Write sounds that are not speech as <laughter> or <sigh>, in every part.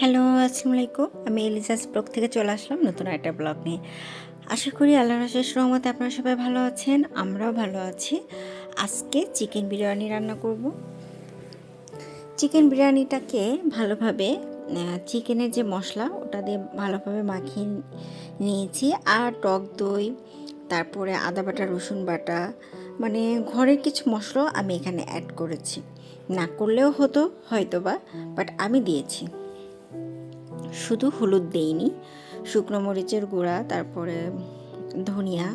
Hello, আসসালামু আলাইকুম। আমি এলিজাস ব্লগ থেকে চলে আসলাম নতুন একটা ব্লগ নিয়ে। আশা করি আল্লাহ রশেষ রহমতে আপনারা সবাই ভালো আছেন, আমরাও ভালো আছি। আজকে চিকেন বিরিয়ানি রান্না করব। চিকেন বিরিয়ানিটাকে ভালোভাবে চিকেনের যে মশলা, ওটা দিয়ে ভালোভাবে মাখিয়ে নিয়েছি। আর টক দই, তারপরে আদা বাটা, রসুন বাটা মানে ঘরের কিছু মশলা আমি এখানে অ্যাড করেছি। না করলেও হতো হয়তো বা বাট আমি দিয়েছি। শুধু হলুদ দেইনি। শুকনো মরিচের গুঁড়া, তারপরে ধনিয়া,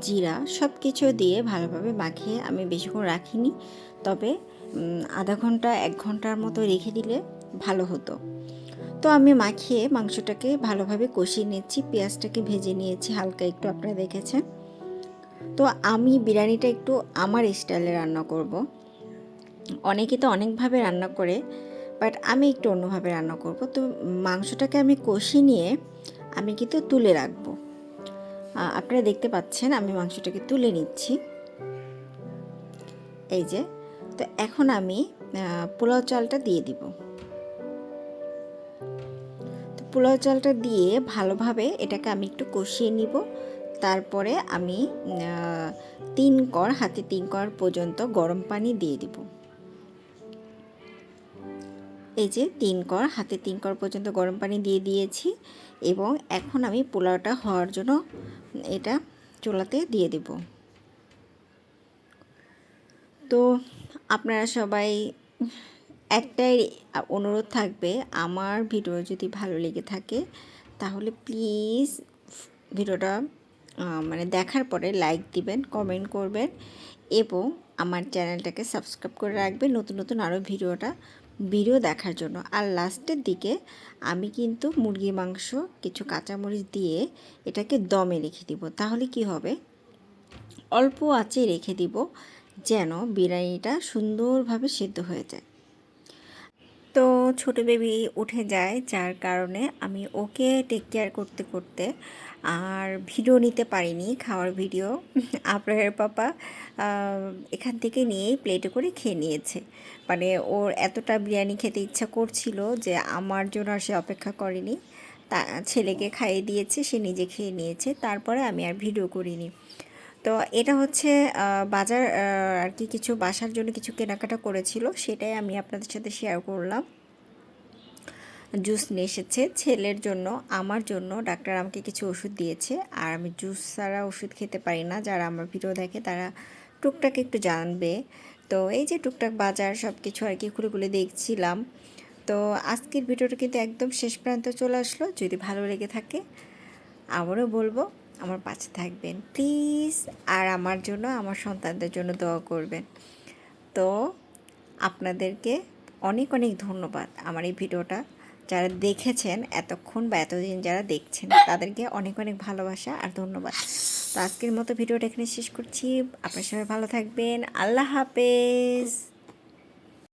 জিরা সব কিছু দিয়ে ভালোভাবে মাখিয়ে আমি বেশিক্ষণ রাখিনি। তবে আধা ঘণ্টা, এক ঘণ্টার মতো রেখে দিলে ভালো হতো। তো আমি মাখিয়ে মাংসটাকে ভালোভাবে কষিয়ে নিচ্ছি। পেঁয়াজটাকে ভেজে নিয়েছি হালকা একটু, আপনারা দেখেছেন। তো আমি বিরিয়ানিটা একটু আমার স্টাইলে রান্না করব। অনেকে তো অনেকভাবে রান্না করে বাট আমি একটু অন্যভাবে রান্না করব। তো মাংসটাকে আমি কষি নিয়ে আমি কিন্তু তুলে রাখব। আপনারা দেখতে পাচ্ছেন আমি মাংসটাকে তুলে নিচ্ছি। এই যে, তো এখন আমি পোলাও চালটা দিয়ে দিব। তো পোলাও চালটা দিয়ে ভালোভাবে এটাকে আমি একটু কষিয়ে নিব। তারপরে আমি তিন কর হাতে তিন কর পর্যন্ত গরম পানি দিয়ে দিব। এই যে তিন কর হাতে তিন কর পর্যন্ত গরম পানি দিয়ে দিয়েছি এবং এখন আমি পোলাওটা হওয়ার জন্য এটা চুলাতে দিয়ে দেব। তো আপনারা সবাই একটাই অনুরোধ থাকবে, আমার ভিডিও যদি ভালো লেগে থাকে তাহলে প্লিজ ভিডিওটা মানে দেখার পরে লাইক দিবেন কমেন্ট করবেন এবং আমার চ্যানেলটাকে সাবস্ক্রাইব করে রাখবেন নতুন নতুন আরও ভিডিওটা ভিডিও দেখার জন্য। আর লাস্টের দিকে আমি কিন্তু মুরগির মাংস, কিছু কাঁচামরিচ দিয়ে এটাকে দমে রেখে দিব। তাহলে কি হবে? অল্প আঁচে রেখে দিব যেন বিরিয়ানিটা সুন্দরভাবে সিদ্ধ হয়ে যায়। তো ছোটো বেবি উঠে যায়, যার কারণে আমি ওকে টেক কেয়ার করতে করতে আর ভিডিও নিতে পারিনি, খাওয়ার ভিডিও। <laughs> আপনার পাপা এখান থেকে নিয়েই প্লেটে করে খেয়ে নিয়েছে। মানে ওর এতটা বিরিয়ানি খেতে ইচ্ছা করছিল যে আমার জন্য আর সে অপেক্ষা করেনি। তা ছেলেকে খাইয়ে দিয়েছে, সে নিজে খেয়ে নিয়েছে, তারপরে আমি আর ভিডিও করিনি। তো এটা হচ্ছে বাজার আর কি কিছু বাসার জন্য কিছু কেনাকাটা করেছিল, সেটাই আমি আপনাদের সাথে শেয়ার করলাম। জুস নিয়ে এসেছে, ছেলের জন্য, আমার জন্য, ডাক্তার আমাকে কিছু ওষুধ দিয়েছে, আর আমি জুস ছাড়া ওষুধ খেতে পারি না, যারা আমার ভিডিও দেখে তারা টুকটাক একটু জানবে। তো এই যে টুকটাক বাজার সব কিছু আর কি খুলে খুলে দেখছিলাম। তো আজকের ভিডিওটা কিন্তু একদম শেষ প্রান্ত চলে আসলো, যদি ভালো লেগে থাকে, আবারও বলব আমার পাশে থাকবেন। প্লিজ, আর আমার জন্য, আমার সন্তানদের জন্য দোয়া করবেন। তো, আপনাদেরকে অনেক অনেক ধন্যবাদ আমার এই ভিডিওটা। যারা দেখেছেন, এতক্ষণ বা এতদিন যারা দেখছেন, তাদেরকে অনেক অনেক ভালোবাসা আর ধন্যবাদ। তো আজকের মতো ভিডিওটা এখানে শেষ করছি। আপনার সবাই ভালো থাকবেন। আল্লাহ হাফেজ।